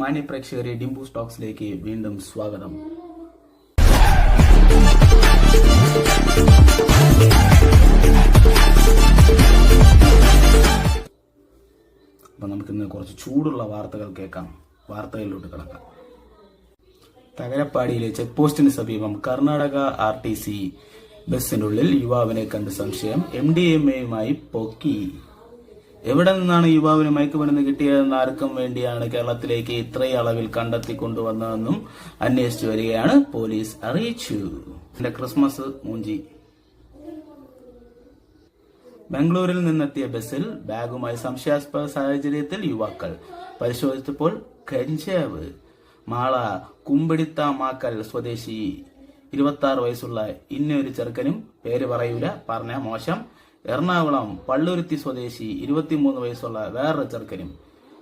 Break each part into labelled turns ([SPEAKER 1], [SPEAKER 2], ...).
[SPEAKER 1] മാന്യ പ്രേക്ഷകരെ ഡിംബു സ്റ്റോക്സിലേക്ക് വീണ്ടും സ്വാഗതം. അപ്പൊ നമുക്കിന്ന് കുറച്ച് ചൂടുള്ള വാർത്തകൾ കേൾക്കാം. വാർത്തകളിലോട്ട് കിടക്കാം. തകരപ്പാടിയിലെ ചെക്ക് പോസ്റ്റിന് സമീപം കർണാടക ആർ ടി സി ബസ്സിനുള്ളിൽ യുവാവിനെ കണ്ട് സംശയം. എം ഡി എം എയുമായി പൊക്കി. എവിടെ നിന്നാണ് യുവാവിന് മയക്കുമരുന്ന് കിട്ടിയതെന്ന് ആർക്കും വേണ്ടിയാണ് കേരളത്തിലേക്ക് ഇത്രയും അളവിൽ കണ്ടെത്തി കൊണ്ടുവന്നതെന്നും അന്വേഷിച്ചു വരികയാണ് പോലീസ് അറിയിച്ചു. ക്രിസ്മസ് മൂഞ്ചി. ബാംഗ്ലൂരിൽ നിന്നെത്തിയ ബസ്സിൽ ബാഗുമായി സംശയാസ്പദ സാഹചര്യത്തിൽ യുവാക്കൾ. പരിശോധിച്ചപ്പോൾ കഞ്ചാവ് മാള കുമ്പിടിത്താമാക്കൽ സ്വദേശി ഇരുപത്തി ആറ് വയസ്സുള്ള ഇന്നൊരു ചെറുക്കനും പേര് പറയൂല പറഞ്ഞ മോശം. എറണാകുളം പള്ളുരുത്തി സ്വദേശി ഇരുപത്തിമൂന്ന് വയസ്സുള്ള വേറൊരു ചെറുക്കനും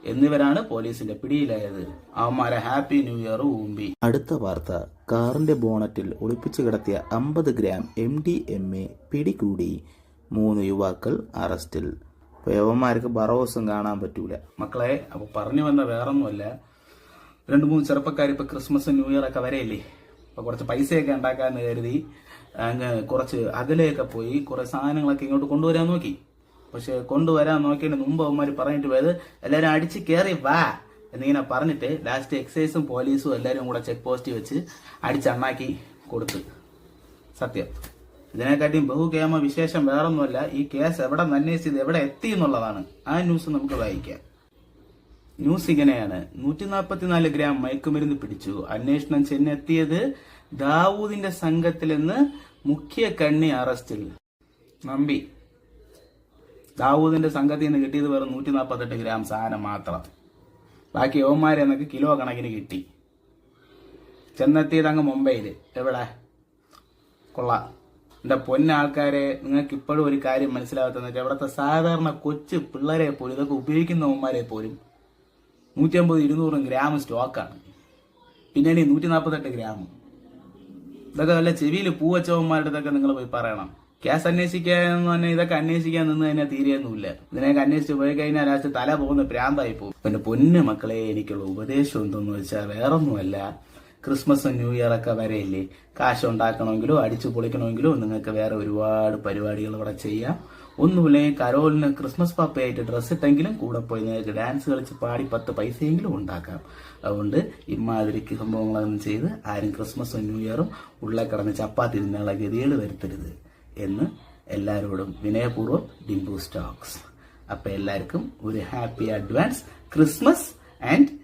[SPEAKER 1] എന്നിവരാണ് പോലീസിന്റെ പിടിയിലായത്. അവന്മാരെ ഹാപ്പി ന്യൂ ഇയർ ഊമ്പി.
[SPEAKER 2] അടുത്ത വാർത്ത. കാറിന്റെ ബോണറ്റിൽ ഒളിപ്പിച്ചു കിടത്തിയ അമ്പത് gram M D M A പിടികൂടി. മൂന്ന് യുവാക്കൾ അറസ്റ്റിൽ. അപ്പൊ യവന്മാർക്ക് ബറോസും കാണാൻ പറ്റൂല.
[SPEAKER 1] മക്കളെ അപ്പൊ പറഞ്ഞു വന്ന വേറൊന്നുമല്ല. രണ്ടു മൂന്ന് ചെറുപ്പക്കാർ ഇപ്പൊ ക്രിസ്മസ് ന്യൂ ഇയർ ഒക്കെ വരെയല്ലേ? അപ്പൊ കുറച്ച് പൈസയൊക്കെ ഉണ്ടാക്കാന്ന് കരുതി അങ്ങ് കുറച്ച് അകലെയൊക്കെ പോയി കുറേ സാധനങ്ങളൊക്കെ ഇങ്ങോട്ട് കൊണ്ടുവരാൻ നോക്കി. പക്ഷെ കൊണ്ടുവരാൻ നോക്കിയതിന് മുമ്പ് അവന്മാർ പറഞ്ഞിട്ട് പോയത് എല്ലാവരും അടിച്ച് കയറി വാ എന്നിങ്ങനെ പറഞ്ഞിട്ട് ലാസ്റ്റ് എക്സൈസും പോലീസും എല്ലാവരും കൂടെ ചെക്ക് പോസ്റ്റ് വെച്ച് അടിച്ചണ്ണാക്കി കൊടുത്തു. സത്യം. ഇതിനെക്കാട്ടിയും ബഹുകേമ വിശേഷം വേറൊന്നുമല്ല ഈ കേസ് എവിടെ അന്വേഷിച്ചത് എവിടെ എത്തി എന്നുള്ളതാണ്. ആ ന്യൂസ് നമുക്ക് വായിക്കാം. ന്യൂസ് ഇങ്ങനെയാണ് നൂറ്റി നാൽപ്പത്തിനാല് ഗ്രാം മയക്കുമരുന്ന് പിടിച്ചു. അന്വേഷണം ചെന്നെത്തിയത് ദാവൂദിന്റെ സംഘത്തിൽ നിന്ന് മുഖ്യ കണ്ണി അറസ്റ്റിൽ. നമ്പി. ദാവൂദിന്റെ സംഘത്തിൽ നിന്ന് കിട്ടിയത് വെറും നൂറ്റി നാൽപ്പത്തെട്ട് ഗ്രാം സാധനം മാത്രം. ബാക്കി ഓമാരെ എന്നൊക്കെ കിലോ കണക്കിന് കിട്ടി. ചെന്നെത്തിയത് അങ്ങ് മുംബൈയിൽ എവിടെ? കൊള്ളാം. എന്റെ പൊന്നാൾക്കാരെ നിങ്ങൾക്ക് ഇപ്പോഴും ഒരു കാര്യം മനസ്സിലാകത്തെന്ന് വെച്ചാൽ സാധാരണ കൊച്ചു പിള്ളേരെ പോലും ഇതൊക്കെ ഉപയോഗിക്കുന്നവന്മാരെ പോലും നൂറ്റമ്പത് ഇരുന്നൂറും ഗ്രാം സ്റ്റോക്കാണ്. പിന്നെ ഇനി നൂറ്റി നാൽപ്പത്തെട്ട് ഗ്രാം. ഇതൊക്കെ വല്ല ചെവിയിൽ പൂവച്ചവന്മാരുടെ ഇതൊക്കെ നിങ്ങൾ പോയി പറയണം. കേസ് അന്വേഷിക്കാൻ തന്നെ ഇതൊക്കെ അന്വേഷിക്കാൻ നിന്ന് തന്നെ തീരെയൊന്നുമില്ല. ഇതിനൊക്കെ അന്വേഷിച്ച് പോയി കഴിഞ്ഞാൽ ലാസ്റ്റ് തല പോകുന്ന പ്രാന്തായി പോകും. പിന്നെ പൊന്ന് മക്കളെ എനിക്കുള്ള ഉപദേശം എന്തെന്ന് വെച്ചാൽ വേറൊന്നുമല്ല. ക്രിസ്മസും ന്യൂ ഇയർ ഒക്കെ വരെയില്ലേ? കാശ് ഉണ്ടാക്കണമെങ്കിലോ അടിച്ചു പൊളിക്കണമെങ്കിലോ നിങ്ങൾക്ക് വേറെ ഒരുപാട് പരിപാടികൾ ഇവിടെ ചെയ്യാം. ഒന്നുമില്ലെങ്കിൽ കരോലിന് ക്രിസ്മസ് പാപ്പയായിട്ട് ഡ്രസ്സ് ഇട്ടെങ്കിലും കൂടെ പോയി. നിങ്ങൾക്ക് ഡാൻസ് കളിച്ച് പാടി പത്ത് പൈസയെങ്കിലും ഉണ്ടാക്കാം. അതുകൊണ്ട് ഇമാതിരി സംഭവങ്ങളൊന്നും ചെയ്ത് ആരും ക്രിസ്മസും ന്യൂ ഇയറും ഉള്ള കിടന്ന് ചപ്പാത്തി തിന്നുള്ള ഗതികൾ വരുത്തരുത് എന്ന് എല്ലാവരോടും വിനയപൂർവം ഡിംബു സ്റ്റോക്സ്. അപ്പോൾ എല്ലാവർക്കും ഒരു ഹാപ്പി അഡ്വാൻസ് ക്രിസ്മസ് ആൻഡ്